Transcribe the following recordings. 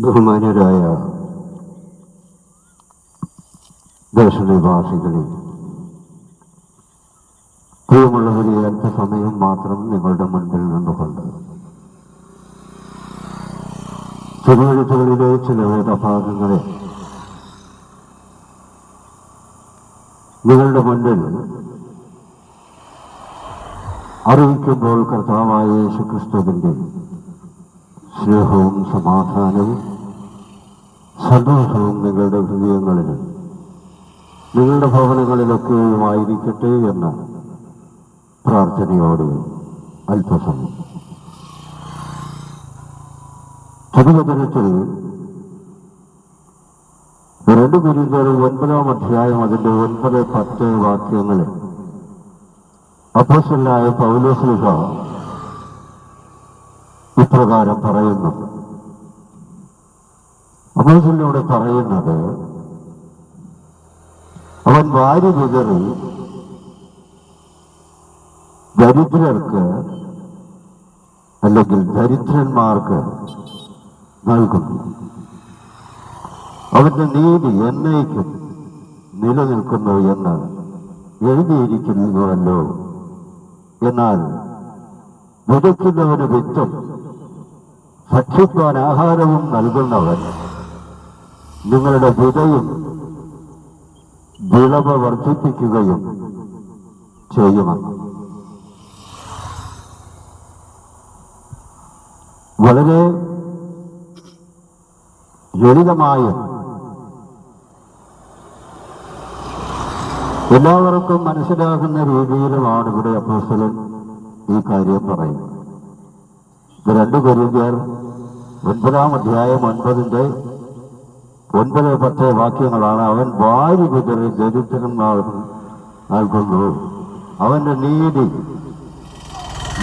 ബഹുമാന്യരായ ഒരു പ്രിയമുള്ളവരെ അല്പസമയം മാത്രം നിങ്ങളുടെ മുൻപിൽ നിന്നുകൊണ്ട്. തിരുവഴുത്തുകളിലെ ചില വേദഭാഗങ്ങളെ നിങ്ങളുടെ മുൻപിൽ അറിയിക്കുമ്പോൾ കർത്താവായ യേശുക്രിസ്തുവിന്റെ സ്നേഹവും സമാധാനവും സന്തോഷവും നിങ്ങളുടെ ഹൃദയങ്ങളിലും നിങ്ങളുടെ ഭവനങ്ങളിലൊക്കെയും ആയിരിക്കട്ടെ എന്ന പ്രാർത്ഥനയോടെ അല്പസമയം തിരുവചനത്തിൽ രണ്ട് ഗുരുതര ഒൻപതാം അധ്യായം അതിന്റെ ഒൻപത് പത്ത് വാക്യങ്ങളിൽ അപ്പോസ്റ്റലായ പൗലോസ്ലിഹ ഇപ്രകാരം പറയുന്നു. അപ്പോസ്റ്റലിനോട് പറയുന്നത് അവൻ വാരി വിതറി ദരിദ്രർക്ക് അല്ലെങ്കിൽ ദരിദ്രന്മാർക്ക് നൽകുന്നു. അവന്റെ നീതി എന്നേക്കും നിലനിൽക്കുന്നു എന്ന് എഴുതിയിരിക്കുന്നുവല്ലോ. എന്നാൽ വിതയ്ക്കുന്നവന് വിത്തും ഭക്ഷിക്കാൻ ആഹാരവും നൽകുന്നവൻ നിങ്ങളുടെ വിതയും വിളവ് വർദ്ധിപ്പിക്കുകയും ചെയ്യുമെന്ന് വളരെ ലളിതമായ എല്ലാവർക്കും മനസ്സിലാകുന്ന രീതിയിലുമാണ് ഇവിടെ അപ്പോസ്തലൻ ഈ കാര്യം പറയുന്നത്. രണ്ട് കൊരിന്ത്യർ ഒൻപതാം അധ്യായം ഒൻപതിന്റെ ഒൻപത് പത്ത് വാക്യങ്ങളാണ് അവൻ വാരി കുതിരെ ദരിദ്രന്മാർ നൽകുന്നു. അവന്റെ നീതി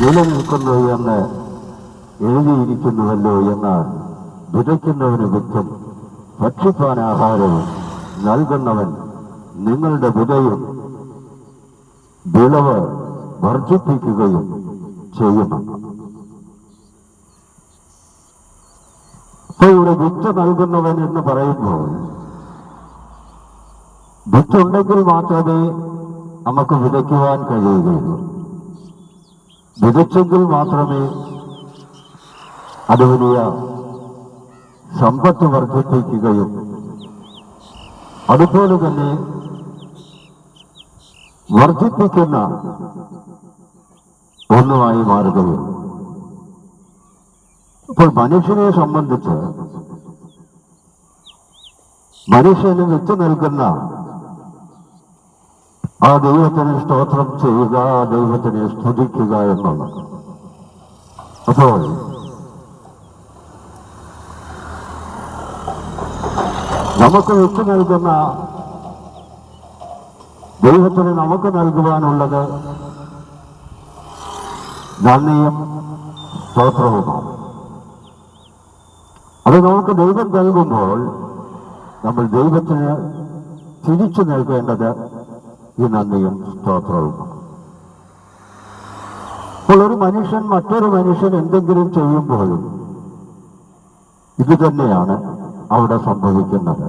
നിലനിൽക്കുന്നു എന്ന് എഴുതിയിരിക്കുന്നുവല്ലോ എന്നാൽ വിതയ്ക്കുന്നവന് വിത്തും ഭക്ഷിപ്പാൻ ആഹാരവും നൽകുന്നവൻ നിങ്ങളുടെ വിതയും വിളവ് വർദ്ധിപ്പിക്കുകയും ചെയ്യുമെന്ന് അപ്പോൾ ഇവിടെ വിത്ത് നൽകുന്നവൻ എന്ന് പറയുമ്പോൾ വിത്തുണ്ടെങ്കിൽ മാത്രമേ നമുക്ക് വിതയ്ക്കുവാൻ കഴിയുകയുള്ളൂ. വിതച്ചെങ്കിൽ മാത്രമേ അത് വലിയ സമ്പത്ത് വർദ്ധിപ്പിക്കുകയും അതുപോലെ തന്നെ വർദ്ധിപ്പിക്കുന്ന ഒന്നുമായി മാറുകയും അപ്പോൾ മനുഷ്യനെ സംബന്ധിച്ച് മനുഷ്യന് വിത്ത് നൽകുന്ന ആ ദൈവത്തിന് സ്തോത്രം ചെയ്യുക ദൈവത്തിനെ സ്തുതിക്കുക എന്നുള്ളത്. അപ്പോൾ നമുക്ക് വിത്ത് നൽകുന്ന ദൈവത്തിന് നമുക്ക് നൽകുവാനുള്ളത് നന്ദിയും സ്തോത്രവുമാണ്. അത് നമുക്ക് ദൈവം നൽകുമ്പോൾ നമ്മൾ ദൈവത്തിന് തിരിച്ചു നൽകേണ്ടത് ഈ നന്ദിയും സ്തോത്രവും. അപ്പോൾ ഒരു മനുഷ്യൻ മറ്റൊരു മനുഷ്യൻ എന്തെങ്കിലും ചെയ്യുമ്പോഴും ഇത് തന്നെയാണ് അവിടെ സംഭവിക്കുന്നത്.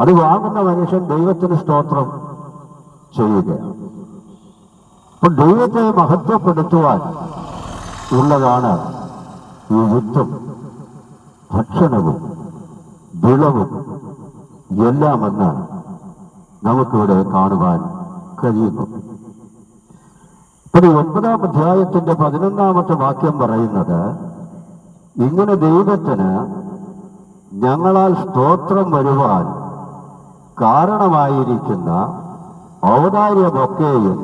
അത് വാങ്ങുന്ന മനുഷ്യൻ ദൈവത്തിന് സ്തോത്രം ചെയ്യുകയാണ്. അപ്പോൾ ദൈവത്തെ മഹത്വപ്പെടുത്തുവാൻ ഉള്ളതാണ് ഈ വിത്തും ഭക്ഷണവും വിളവും എല്ലാമെന്ന് നമുക്കിവിടെ കാണുവാൻ കഴിയുന്നു. ഒരു ഒൻപതാം അധ്യായത്തിന്റെ പതിനൊന്നാമത്തെ വാക്യം പറയുന്നത് ഇങ്ങനെ ദൈവത്തിന് ഞങ്ങളാൽ സ്തോത്രം വരുവാൻ കാരണമായിരിക്കുന്ന ഔദാര്യമൊക്കെയും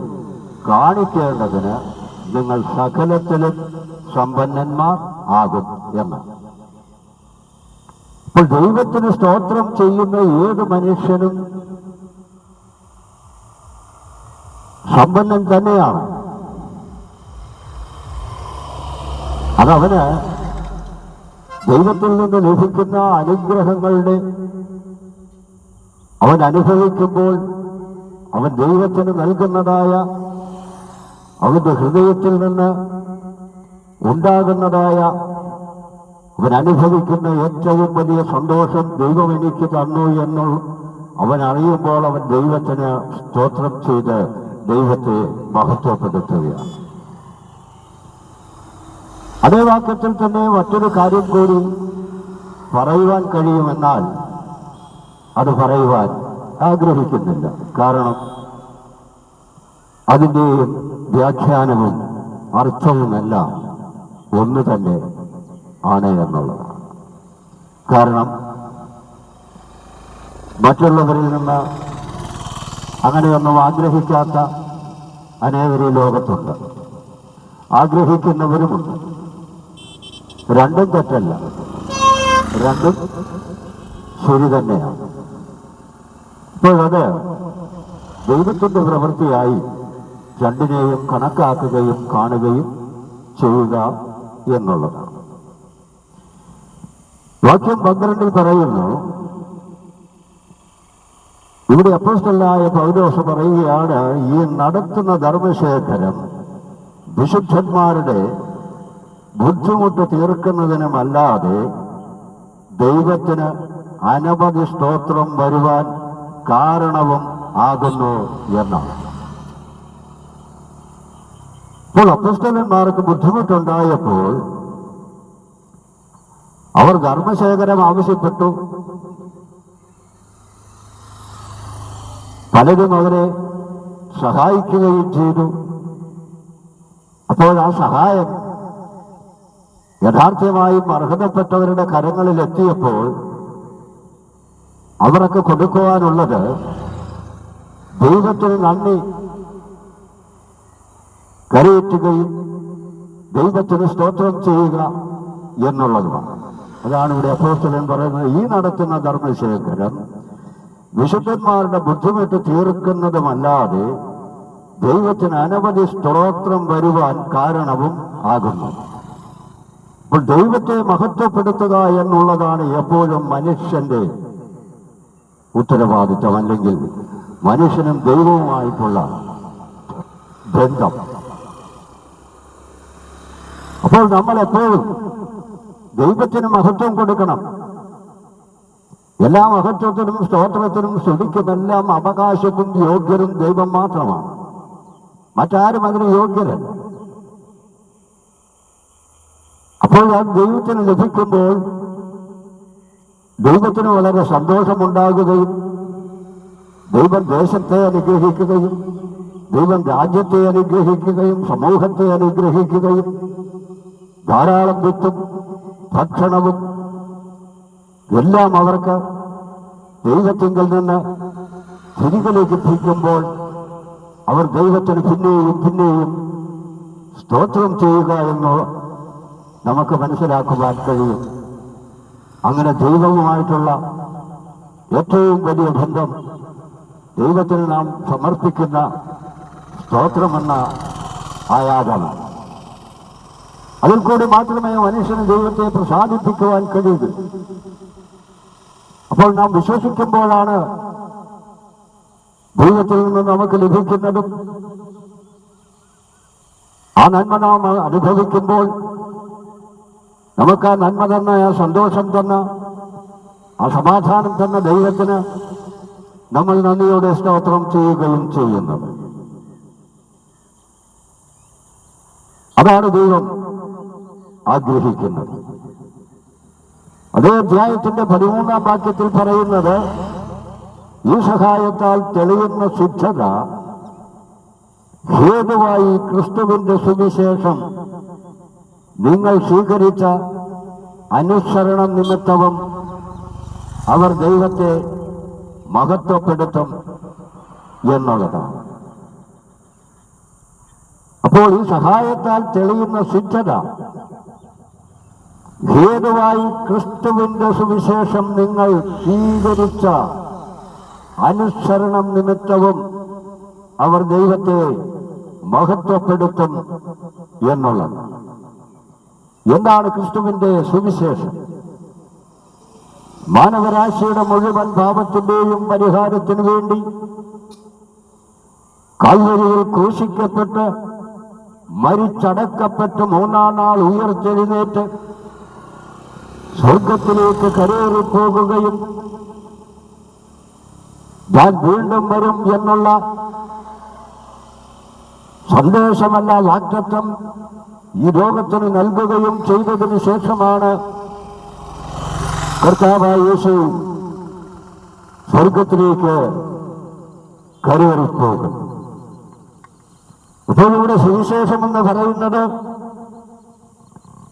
കാണിക്കേണ്ടതിന് നിങ്ങൾ സകലത്തിലും സമ്പന്നന്മാർ ആകും എന്ന്. അപ്പോൾ ദൈവത്തിന് സ്തോത്രം ചെയ്യുന്ന ഏത് മനുഷ്യനും സമ്പന്നൻ തന്നെയാണ്. അതവന് ദൈവത്തിൽ നിന്ന് ലഭിക്കുന്ന അനുഗ്രഹങ്ങളുടെ അവൻ അനുഭവിക്കുമ്പോൾ അവൻ ദൈവത്തിന് നൽകുന്നതായ അവന്റെ ഹൃദയത്തിൽ നിന്ന് ഉണ്ടാകുന്നതായ അവൻ അനുഭവിക്കുന്ന ഏറ്റവും വലിയ സന്തോഷം ദൈവം എനിക്ക് തന്നു എന്ന് അവൻ അറിയുമ്പോൾ അവൻ ദൈവത്തിന് സ്തോത്രം ചെയ്ത് ദൈവത്തെ മഹത്വപ്പെടുത്തുകയാണ്. അതേ വാക്യത്തിൽ തന്നെ മറ്റൊരു കാര്യം കൂടി പറയുവാൻ കഴിയുമെന്നാൽ അത് പറയുവാൻ ആഗ്രഹിക്കുന്നില്ല. കാരണം അതിന്റെയും വ്യാഖ്യാനവും അർത്ഥവുമെല്ലാം ഒന്ന് തന്നെ ആണ് എന്നുള്ളത്. കാരണം മറ്റുള്ളവരിൽ നിന്ന് അങ്ങനെയൊന്നും ആഗ്രഹിക്കാത്ത അനേകരി ലോകത്തുണ്ട്. ആഗ്രഹിക്കുന്നവരുമുണ്ട്. രണ്ടും തെറ്റല്ല. രണ്ടും ശരി തന്നെയാണ്. ഇപ്പോഴത് ദൈവത്തിന്റെ പ്രവൃത്തിയായി രണ്ടിനെയും കണക്കാക്കുകയും കാണുകയും ചെയ്യുക എന്നുള്ളതാണ്. വാക്യം പന്ത്രണ്ടിൽ പറയുന്നു ഇവിടെ അപ്പോസ്റ്റലായ പൗരോഷ പറയുകയാണ് ഈ നടത്തുന്ന ധർമ്മശേഖരം വിശുദ്ധന്മാരുടെ ബുദ്ധിമുട്ട് തീർക്കുന്നതിനുമല്ലാതെ ദൈവത്തിന് അനവധി സ്തോത്രം വരുവാൻ കാരണവും ആകുന്നു എന്നാണ്. ഇപ്പോൾ അപ്പസ്റ്റലന്മാർക്ക് ബുദ്ധിമുട്ടുണ്ടായപ്പോൾ അവർ ധർമ്മശേഖരം ആവശ്യപ്പെട്ടു. പലരും അവരെ സഹായിക്കുകയും ചെയ്തു. അപ്പോൾ ആ സഹായം യഥാർത്ഥമായും അർഹതപ്പെട്ടവരുടെ കരങ്ങളിൽ എത്തിയപ്പോൾ അവർക്ക് കൊടുക്കുവാനുള്ളത് ദൈവത്തിന് നന്ദി. കരയേറ്റുകയും ദൈവത്തിന് സ്തോത്രം ചെയ്യുക എന്നുള്ളതുമാണ്. അതാണ് ഇവിടെ അപ്പോസ്റ്റലൻ പറയുന്നത്. ഈ നടത്തുന്ന ധർമ്മശേഖരം വിശുദ്ധന്മാരുടെ ബുദ്ധിമുട്ട് തീർക്കുന്നതുമല്ലാതെ ദൈവത്തിന് അനവധി സ്തോത്രം വരുവാൻ കാരണവും ആകുന്നു. അപ്പോൾ ദൈവത്തെ മഹത്വപ്പെടുത്തുക എന്നുള്ളതാണ് എപ്പോഴും മനുഷ്യന്റെ ഉത്തരവാദിത്വം അല്ലെങ്കിൽ മനുഷ്യനും ദൈവവുമായിട്ടുള്ള ബന്ധം. അപ്പോൾ നമ്മൾ എപ്പോഴും ദൈവത്തിന് മഹത്വം കൊടുക്കണം. എല്ലാ മഹത്വത്തിനും സ്തോത്രത്തിനും സ്തുതിക്കുമെല്ലാം അവകാശത്തും യോഗ്യരും ദൈവം മാത്രമാണ്. മറ്റാരും അതിന് യോഗ്യരല്ല. അപ്പോൾ ആ ദൈവത്തിന് ലഭിക്കുമ്പോൾ ദൈവത്തിന് വളരെ സന്തോഷമുണ്ടാകുകയും ദൈവം ദേശത്തെ അനുഗ്രഹിക്കുകയും ദൈവം രാജ്യത്തെ അനുഗ്രഹിക്കുകയും സമൂഹത്തെ അനുഗ്രഹിക്കുകയും ധാരാളം വിത്തും ഭക്ഷണവും എല്ലാം അവർക്ക് ദൈവത്തിങ്കിൽ നിന്ന് തിരികിലേക്ക് എത്തിക്കുമ്പോൾ അവർ ദൈവത്തിന് പിന്നെയും പിന്നെയും സ്തോത്രം ചെയ്യുക എന്ന് നമുക്ക് മനസ്സിലാക്കുവാൻ കഴിയും. അങ്ങനെ ദൈവവുമായിട്ടുള്ള ഏറ്റവും വലിയ ബന്ധം ദൈവത്തിന് നാം സമർപ്പിക്കുന്ന സ്തോത്രമെന്ന ആയാതനം അതിൽ കൂടി മാത്രമേ മനുഷ്യന് ദൈവത്തെ പ്രസാദിപ്പിക്കുവാൻ കഴിയൂ. അപ്പോൾ നാം വിശ്വസിക്കുമ്പോഴാണ് ദൈവത്തിൽ നിന്ന് നമുക്ക് ലഭിക്കുന്നതും ആ നന്മ നാം അനുഭവിക്കുമ്പോൾ നമുക്ക് ആ നന്മ തന്ന ആ സന്തോഷം തന്ന ആ സമാധാനം തന്ന ദൈവത്തിന് നമ്മൾ നന്ദിയോടെ സ്തോത്രം ചെയ്യുകയും ചെയ്യുന്നത് അതാണ് ദൈവം. ആഗ്രഹിക്കുന്നത്. അതേ അധ്യായത്തിന്റെ പതിമൂന്നാം വാക്യത്തിൽ പറയുന്നത് ഈ സഹായത്താൽ തെളിയുന്ന ശുദ്ധത ഹേതുവായി ക്രിസ്തുവിന്റെ സുവിശേഷം നിങ്ങൾ സ്വീകരിച്ച അനുസരണം നിമിത്തവും അവർ ദൈവത്തെ മഹത്വപ്പെടുത്തും എന്നുള്ളതാണ്. അപ്പോൾ ഈ സഹായത്താൽ തെളിയുന്ന ശുദ്ധത ഹേതുവായി ക്രിസ്തുവിന്റെ സുവിശേഷം നിങ്ങൾ സ്വീകരിച്ച അനുസരണം നിമിത്തവും അവർ ദൈവത്തെ മഹത്വപ്പെടുത്തും എന്നുള്ളത്. എന്താണ് ക്രിസ്തുവിന്റെ സുവിശേഷം? മാനവരാശിയുടെ മുഴുവൻ പാപത്തിന്റെയും പരിഹാരത്തിനു വേണ്ടി കൽവരിയിൽ ക്രൂശിക്കപ്പെട്ട് മരിച്ചടക്കപ്പെട്ട് മൂന്നാം നാൾ ഉയർത്തെഴുന്നേറ്റ് സ്വർഗത്തിലേക്ക് കരേറിപ്പോകുകയും ഞാൻ വീണ്ടും വരും എന്നുള്ള സന്ദേശമല്ല വാക്തത്വം ഈ ലോകത്തിന് നൽകുകയും ചെയ്തതിനു ശേഷമാണ് കർത്താവായ യേശു സ്വർഗത്തിലേക്ക് കരേറിപ്പോകും ഇപ്പോൾ ഇവിടെ സുവിശേഷം എന്ന് പറയുന്നത്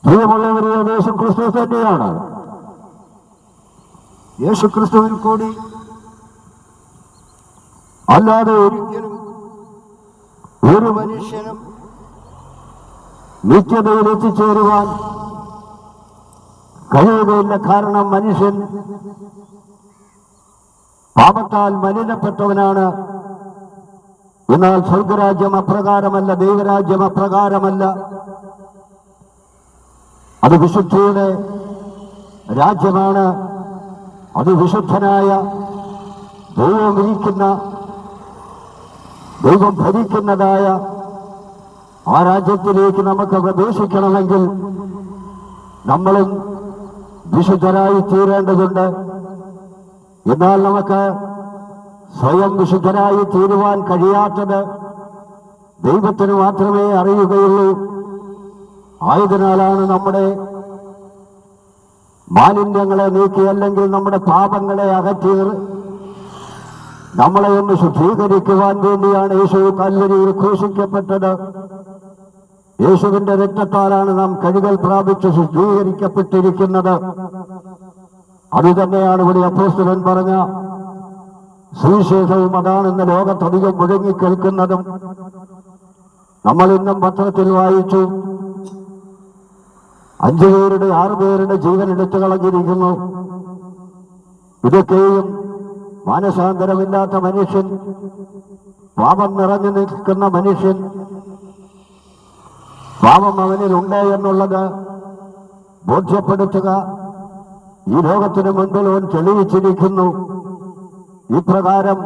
പ്രിയമുള്ളവരെ യേശു ക്രിസ്തു തന്നെയാണ്. യേശു ക്രിസ്തുവിൽ കൂടി അല്ലാതെ ഒരിക്കലും ഒരു മനുഷ്യനും നിത്യതയിൽ എത്തിച്ചേരുവാൻ കഴിയുകയില്ല. കാരണം മനുഷ്യൻ പാപത്താൽ മലിനപ്പെട്ടവനാണ്. എന്നാൽ സ്വർഗരാജ്യം അപ്രകാരമല്ല ദൈവരാജ്യം അപ്രകാരമല്ല. അത് വിശുദ്ധിയുടെ രാജ്യമാണ്. അത് വിശുദ്ധനായ ദൈവം ഇരിക്കുന്ന ദൈവം ഭരിക്കുന്നതായ ആ രാജ്യത്തിലേക്ക് നമുക്ക് പ്രവേശിക്കണമെങ്കിൽ നമ്മളും വിശുദ്ധരായി തീരേണ്ടതുണ്ട്. എന്നാൽ നമുക്ക് സ്വയം വിശുദ്ധരായി തീരുവാൻ കഴിയാത്തത് ദൈവത്തിന് മാത്രമേ അറിയുകയുള്ളൂ. ആയതിനാലാണ് നമ്മുടെ മാലിന്യങ്ങളെ നീക്കി അല്ലെങ്കിൽ നമ്മുടെ പാപങ്ങളെ അകറ്റി നമ്മളെ ഒന്ന് ശുദ്ധീകരിക്കുവാൻ വേണ്ടിയാണ് യേശു കല്ലരിയിൽ ഘോഷിക്കപ്പെട്ടത്. യേശുവിന്റെ രക്തത്താലാണ് നാം കഴുകൽ പ്രാപിച്ച് ശുദ്ധീകരിക്കപ്പെട്ടിരിക്കുന്നത്. അത് തന്നെയാണ് ഇവിടെ അപ്പോസ്തലൻ പറഞ്ഞ സുവിശേഷവും അതാണെന്ന് ലോകത്തധികം മുഴങ്ങിക്കേൾക്കുന്നതും നമ്മൾ ഇന്നും പത്രത്തിൽ വായിച്ചു അഞ്ചു പേരുടെ ആറു പേരുടെ ജീവൻ എടുത്തു കളഞ്ഞിരിക്കുന്നു. ഇതൊക്കെയും മാനസാന്തരമില്ലാത്ത മനുഷ്യൻ പാപം നിറഞ്ഞു നിൽക്കുന്ന മനുഷ്യൻ പാപം അവനിലുണ്ട് എന്നുള്ളത് ബോധ്യപ്പെടുത്തുക. ഈ ലോകത്തിന് മുൻപിൽ അവൻ തെളിയിച്ചിരിക്കുന്നു. ഇപ്രകാരം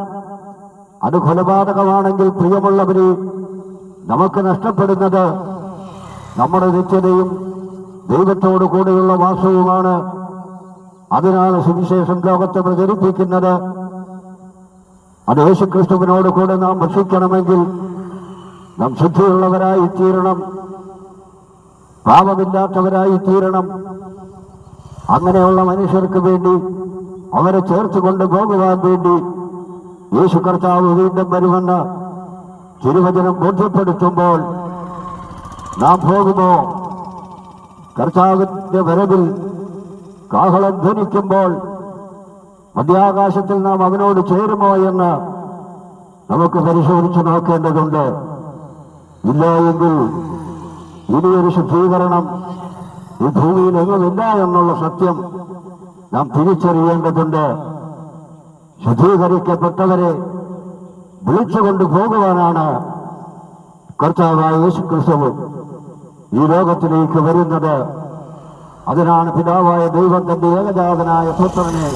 അത് കൊലപാതകമാണെങ്കിൽ പ്രിയമുള്ളവരെ നമുക്ക് നഷ്ടപ്പെടുന്നത് നമ്മുടെ നിത്യതയും ദൈവത്തോടു കൂടെയുള്ള വാസവുമാണ്. അതിനാണ് സുവിശേഷം ലോകത്തെ പ്രചരിപ്പിക്കുന്നത് അത് യേശുക്രിസ്തുവിനോട് കൂടെ നാം ഭക്ഷിക്കണമെങ്കിൽ നാം ശുദ്ധിയുള്ളവരായി തീരണം. പാപമില്ലാത്തവരായി തീരണം. അങ്ങനെയുള്ള മനുഷ്യർക്ക് വേണ്ടി അവരെ ചേർത്ത് കൊണ്ടുപോകുവാൻ വേണ്ടി യേശു കർത്താവ് വീണ്ടും വരുമെന്ന് തിരുവചനം ബോധ്യപ്പെടുത്തുമ്പോൾ നാം പോകുമോ? കർത്താവിന്റെ വരവിൽ കാഹളം ധ്വനിക്കുമ്പോൾ മധ്യാകാശത്തിൽ നാം അവനോട് ചേരുമോ എന്ന് നമുക്ക് പരിശോധിച്ചു നോക്കേണ്ടതുണ്ട്. ഇല്ല എങ്കിൽ ഇനിയൊരു ശുദ്ധീകരണം ഈ ഭൂമിയിൽ എങ്ങുമില്ല എന്നുള്ള സത്യം നാം തിരിച്ചറിയേണ്ടതുണ്ട്. ശുദ്ധീകരിക്കപ്പെട്ടവരെ വിളിച്ചുകൊണ്ട് പോകുവാനാണ് കർത്താവായ യേശു ക്രിസ്തുവും ഈ ലോകത്തിലേക്ക് വരുന്നത്. അതിനാണ് പിതാവായ ദൈവം തന്റെ ഏകജാതനായ പുത്രനെ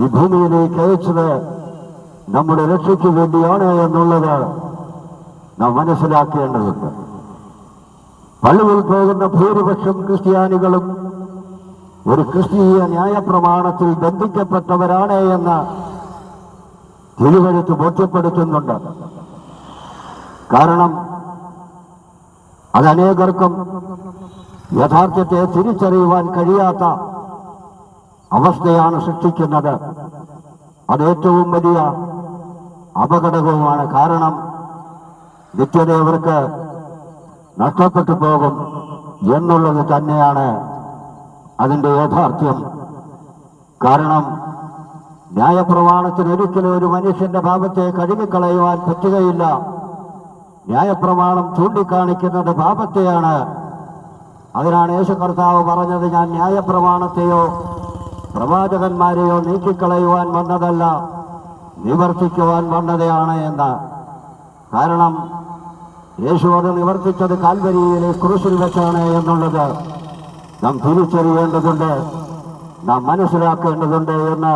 ഈ ഭൂമിയിലേക്ക് അയച്ചത്. നമ്മുടെ രക്ഷയ്ക്ക് വേണ്ടിയാണ് എന്നുള്ളത് നാം മനസ്സിലാക്കേണ്ടതുണ്ട്. പള്ളിയിൽ പോകുന്ന ഭൂരിപക്ഷം ക്രിസ്ത്യാനികളും ഒരു ക്രിസ്തീയ ന്യായപ്രമാണത്തിൽ ബന്ധിക്കപ്പെട്ടവരാണ് എന്ന് തിരുവഴുത്ത് ബോധ്യപ്പെടുത്തുന്നുണ്ട്. കാരണം അത് അനേകർക്കും യഥാർത്ഥത്തെ തിരിച്ചറിയുവാൻ കഴിയാത്ത അവസ്ഥയാണ് സൃഷ്ടിക്കുന്നത്. അത് ഏറ്റവും വലിയ അപകടകവുമാണ് കാരണം നിത്യദേവർക്ക് നഷ്ടപ്പെട്ടു പോകും എന്നുള്ളത് തന്നെയാണ് അതിന്റെ യാഥാർത്ഥ്യം. കാരണം ന്യായപ്രമാണത്തിന് ഒരിക്കലും ഒരു മനുഷ്യന്റെ പാപത്തെ കഴുകിക്കളയുവാൻ പറ്റുകയില്ല. ന്യായപ്രമാണം ചൂണ്ടിക്കാണിക്കുന്നത് പാപത്തെയാണ്. അതിനാണ് യേശു കർത്താവ് പറഞ്ഞത് ഞാൻ ന്യായപ്രമാണത്തെയോ പ്രവാചകന്മാരെയോ നീക്കിക്കളയുവാൻ വന്നതല്ല നിവർത്തിക്കുവാൻ വന്നതാണ് എന്ന്. കാരണം യേശു അത് നിവർത്തിച്ചത് കാൽവരിയിലെ ക്രൂശിൽ വെച്ചാണ് എന്നുള്ളത് നാം തിരിച്ചറിയേണ്ടതുണ്ട് നാം മനസ്സിലാക്കേണ്ടതുണ്ട് എന്ന്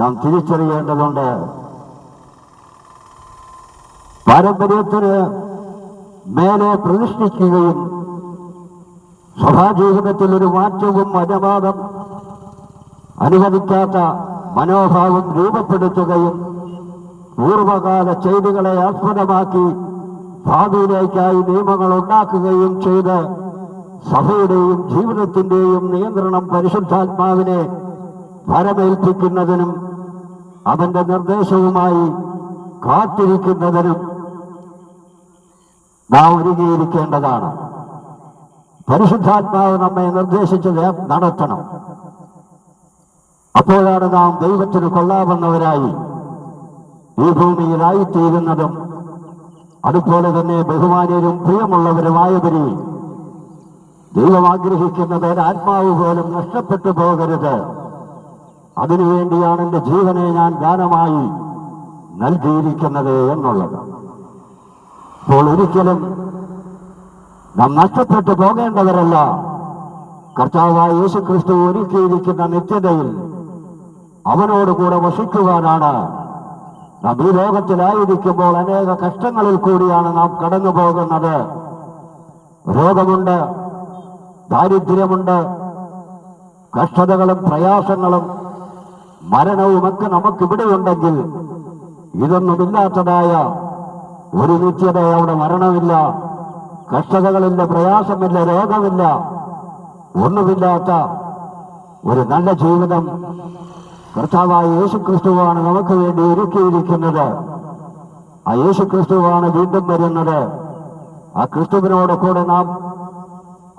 നാം തിരിച്ചറിയേണ്ടതുണ്ട്. പാരമ്പര്യത്തിന് മേലെ പ്രതിഷ്ഠിക്കുകയും സഭാജീവിതത്തിൽ ഒരു മാറ്റവും അനുവാദം അനുവദിക്കാത്ത മനോഭാവം രൂപപ്പെടുത്തുകയും പൂർവകാല ചെയ്തികളെ ആസ്പദമാക്കി ഭാവിയിലേക്കായി നിയമങ്ങൾ ഉണ്ടാക്കുകയും ചെയ്ത് സഭയുടെയും ജീവിതത്തിന്റെയും നിയന്ത്രണം പരിശുദ്ധാത്മാവിനെ ഫലമേൽപ്പിക്കുന്നതിനും അവന്റെ നിർദ്ദേശവുമായി കാത്തിരിക്കുന്നതിനും നാം ഒരുങ്ങിയിരിക്കേണ്ടതാണ് പരിശുദ്ധാത്മാവ് നമ്മെ നിർദ്ദേശിച്ചത് നടത്തണം. അപ്പോഴാണ് നാം ദൈവത്തിന് കൊള്ളാവുന്നവരായി ഈ ഭൂമിയിലായിത്തീരുന്നതും അതുപോലെ തന്നെ ബഹുമാനീയരും പ്രിയമുള്ളവരുമായവരിൽ ദൈവം ആഗ്രഹിക്കുന്നത് ആത്മാവ് പോലും നഷ്ടപ്പെട്ടു പോകരുത്. അതിനുവേണ്ടിയാണ് എന്റെ ജീവനെ ഞാൻ ദാനമായി നൽകിയിരിക്കുന്നത് എന്നുള്ളത്. അപ്പോൾ ഒരിക്കലും നാം നഷ്ടപ്പെട്ടു പോകേണ്ടവരല്ല. കർത്താവായ യേശു ക്രിസ്തു ഒരുക്കിയിരിക്കുന്ന നിത്യതയിൽ അവനോടുകൂടെ വസിക്കുവാനാണ്. നാം ഈ ലോകത്തിലായിരിക്കുമ്പോൾ അനേക കഷ്ടങ്ങളിൽ കൂടിയാണ് നാം കടന്നു പോകുന്നത് രോഗമുണ്ട് ദാരിദ്ര്യമുണ്ട് കഷ്ടതകളും പ്രയാസങ്ങളും മരണവുമൊക്കെ നമുക്കിവിടെയുണ്ടെങ്കിൽ ഇതൊന്നുമില്ലാത്തതായ ഒരു നിത്യത അവിടെ മരണമില്ല. കഷ്ടതകളില്ല പ്രയാസമില്ല രോഗമില്ല. ഒന്നുമില്ലാത്ത ഒരു നല്ല ജീവിതം കർത്താവായ യേശു ക്രിസ്തുവാണ് നമുക്ക് വേണ്ടി ഒരുക്കിയിരിക്കുന്നത്. ആ യേശു ക്രിസ്തുവാണ് വീണ്ടും വരുന്നത്. ആ ക്രിസ്തുവിനോട് കൂടെ നാം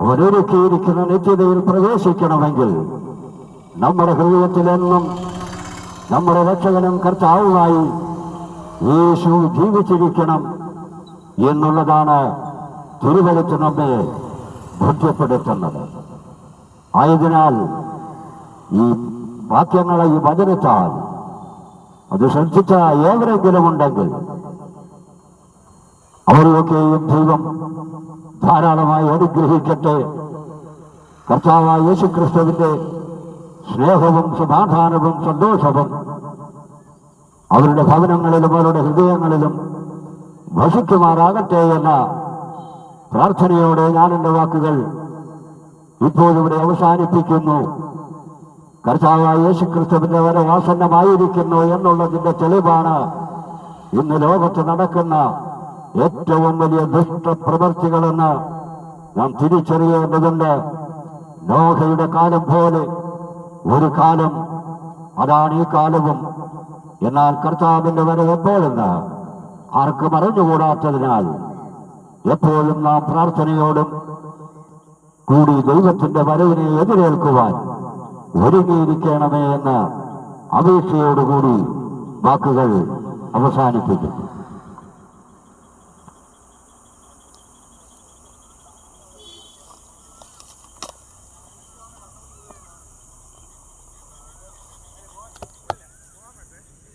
അവരൊരുക്കിയിരിക്കുന്ന നിത്യതയിൽ പ്രവേശിക്കണമെങ്കിൽ നമ്മുടെ ഹൃദയത്തിലെന്നും നമ്മുടെ രക്ഷകനും കർത്താവുമായി യേശു ജീവിച്ചിരിക്കണം എന്നുള്ളതാണ് തിരുവഴുത്ത് നമ്മെ ബോധ്യപ്പെടുത്തുന്നത്. ആയതിനാൽ ഈ വാക്യങ്ങളെ ഈ വചനത്താൽ അത് ശ്രദ്ധിച്ച ഏവരെങ്കിലും ഉണ്ടെങ്കിൽ അവരെയൊക്കെയും ദൈവം ധാരാളമായി അനുഗ്രഹിക്കട്ടെ. കർത്താവായ യേശുക്രിസ്തുവിന്റെ സ്നേഹവും സമാധാനവും സന്തോഷവും അവരുടെ ഭവനങ്ങളിലും അവരുടെ ഹൃദയങ്ങളിലും വസിക്കുമാറാകട്ടെ എന്ന പ്രാർത്ഥനയോടെ ഞാൻ എന്റെ വാക്കുകൾ ഇപ്പോഴിവിടെ അവസാനിപ്പിക്കുന്നു. കർത്താവായ യേശുക്രിസ്തുവിന്റെ വരെ ആസന്നമായിരിക്കുന്നു എന്നുള്ളതിന്റെ തെളിവാണ് ഇന്ന് ലോകത്ത് നടക്കുന്ന ഏറ്റവും വലിയ ദുഷ്ടപ്രവർത്തികളെന്ന് നാം തിരിച്ചറിയേണ്ടതുണ്ട്. നോഹയുടെ കാലം പോലെ ഒരു കാലം അതാണ് ഈ കാലവും. എന്നാൽ കർത്താവിന്റെ വരെ എപ്പോഴെന്ന് ആർക്കും അറിഞ്ഞുകൂടാത്തതിനാൽ എപ്പോഴും നാം പ്രാർത്ഥനയോടും കൂടി ദൈവത്തിന്റെ വരവിനെ എതിരേൽക്കുവാൻ ഒരുങ്ങിയിരിക്കണമേ എന്ന് അപേക്ഷയോടുകൂടി വാക്കുകൾ അവസാനിപ്പിക്കുന്നു.